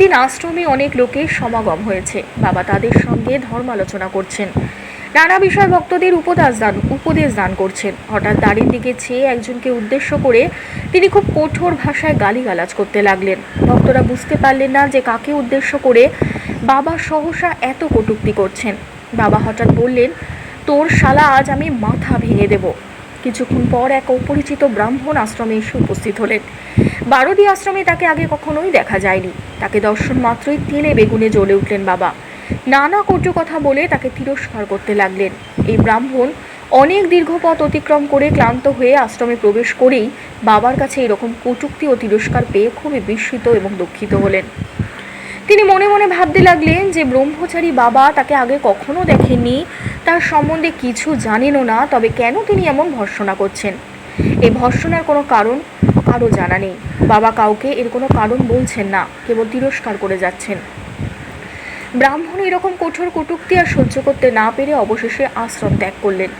এদিন আশ্রমে অনেক লোকের সমাগম হয়েছে। বাবা তাদের সঙ্গে ধর্মালোচনা করছেন। নানা বিষয় ভক্তদের উপদেশ দান উপদেশ দান করছেন। হঠাৎ দাড়ির দিকে চেয়ে একজনকে উদ্দেশ্য করে তিনি খুব কঠোর ভাষায় গালিগালাজ করতে লাগলেন। ভক্তরা বুঝতে পারলেন না যে কাকে উদ্দেশ্য করে বাবা সহসা এত কটূক্তি করছেন। বাবা হঠাৎ বললেন, তোর শালা আজ আমি মাথা ভেঙে দেব। কিছুক্ষণ পর এক অপরিচিত ব্রাহ্মণ আশ্রমে এসে উপস্থিত হলেন। বারোদি আশ্রমে তাকে আগে কখনোই দেখা যায়নি। তাকে দর্শন মাত্রই তেলে বেগুনে জ্বলে উঠলেন বাবা। নানা কটু কথা বলে তাকে তিরস্কার করতে লাগলেন। এই ব্রাহ্মণ অনেক দীর্ঘ পথ অতিক্রম করে ক্লান্ত হয়ে আশ্রমে প্রবেশ করেই বাবার কাছে এরকম কটুক্তি ও তিরস্কার পেয়ে খুবই বিস্মিত এবং দুঃখিত হলেন। তিনি মনে মনে ভাবতে লাগলেন যে ব্রহ্মচারী বাবা তাকে আগে কখনো দেখেননি। তার সম্বন্ধে কিছু জানেনও না, তবে কেন তিনি এমন ভর্সনা করছেন? এই ভর্সনার কোনো কারণ কারও জানা নেই। বাবা কাউকে এর কোনো কারণ বলছেন না, কেবল তিরস্কার করে যাচ্ছেন। ব্রাহ্মণ এরকম কঠোর কটূক্তি আর সহ্য করতে না পেরে অবশেষে আশ্রম ত্যাগ করলেন।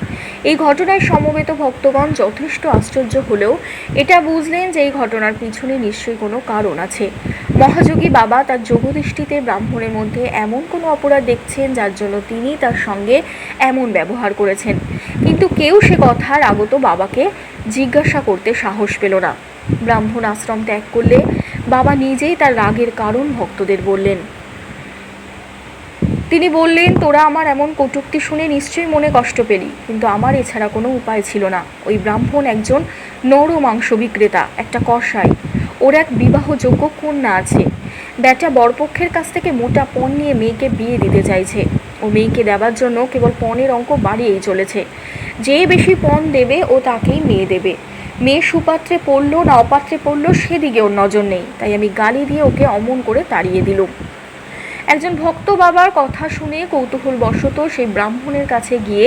এই ঘটনায় সমবেত ভক্তগণ যথেষ্ট আশ্চর্য হলেও এটা বুঝলেন যে এই ঘটনার পিছনে নিশ্চয়ই কোনো কারণ আছে। মহাযোগী বাবা তার যোগদৃষ্টিতে ব্রাহ্মণের মধ্যে এমন কোনো অপরাধ দেখছেন যার জন্য তিনি তার সঙ্গে এমন ব্যবহার করেছেন। কিন্তু কেউ সে কথার আগত বাবাকে জিজ্ঞাসা করতে সাহস পেল না। ব্রাহ্মণ আশ্রম ত্যাগ করলে বাবা নিজেই তার রাগের কারণ ভক্তদের বললেন। তিনি বললেন, তোরা আমার এমন কটূক্তি শুনে নিশ্চয়ই মনে কষ্ট পেলি, কিন্তু আমার এছাড়া কোনো উপায় ছিল না। ওই ব্রাহ্মণ একজন নর মাংস বিক্রেতা, একটা কষাই ওর এক বিবাহযোগ্য কন্যা আছে। ব্যাটা বরপক্ষের কাছ থেকে মোটা পণ নিয়ে মেয়েকে বিয়ে দিতে চাইছে। ও মেয়েকে দেওয়ার জন্য কেবল পণের অঙ্ক বাড়িয়েই চলেছে। যে বেশি পণ দেবে, ও তাকেই মেয়ে দেবে। মেয়ে সুপাত্রে পড়ল না অপাত্রে পড়ল, সেদিকে ওর নজর নেই। তাই আমি গালি দিয়ে ওকে অমন করে তাড়িয়ে দিলুম। একজন ভক্ত বাবার কথা শুনে কৌতূহলবশত সেই ব্রাহ্মণের কাছে গিয়ে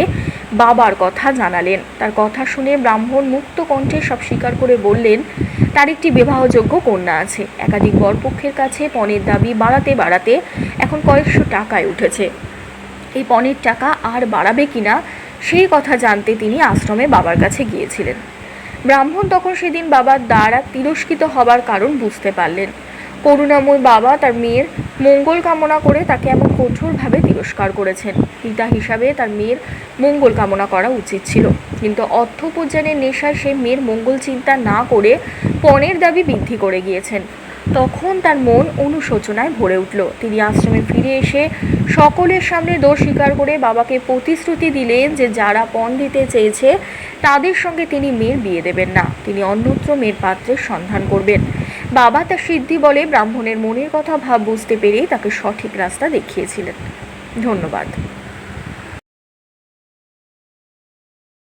বাবার কথা জানালেন। তার কথা শুনে ব্রাহ্মণ মুক্ত কণ্ঠে সব স্বীকার করে বললেন, তার একটি বিবাহযোগ্য কন্যা আছে। একাধিক বরপক্ষের কাছে পণের দাবি বাড়াতে বাড়াতে এখন কয়েকশো টাকায় উঠেছে। এই পণের টাকা আর বাড়াবে কিনা সেই কথা জানতে তিনি আশ্রমে বাবার কাছে গিয়েছিলেন। ব্রাহ্মণ তখন সেদিন বাবার দ্বারা তিরস্কৃত হবার কারণ বুঝতে পারলেন। করুণাময় বাবা তার মেয়ের মঙ্গল কামনা করে তাকে এমন কঠোরভাবে তিরস্কার করেছেন। পিতা হিসাবে তার মেয়ের মঙ্গল কামনা করা উচিত ছিল। কিন্তু অর্থোপার্জনের নেশায় সে মেয়ের মঙ্গল চিন্তা না করে পণের দাবি বৃদ্ধি করে গিয়েছেন। তখন তার মন অনুশোচনায় ভরে উঠল। তিনি আশ্রমে ফিরে এসে সকলের সামনে দোষ স্বীকার করে বাবাকে প্রতিশ্রুতি দিলেন যে যারা পণ দিতে চেয়েছে, তাদের সঙ্গে তিনি মেয়ের বিয়ে দেবেন না। তিনি অন্যত্র মেয়ের পাত্রের সন্ধান করবেন। বাবা তা সিদ্ধি বলে ব্রাহ্মণের মনের কথা ভাব বুঝতে পেরে তাকে সঠিক রাস্তা দেখিয়েছিলেন। ধন্যবাদ।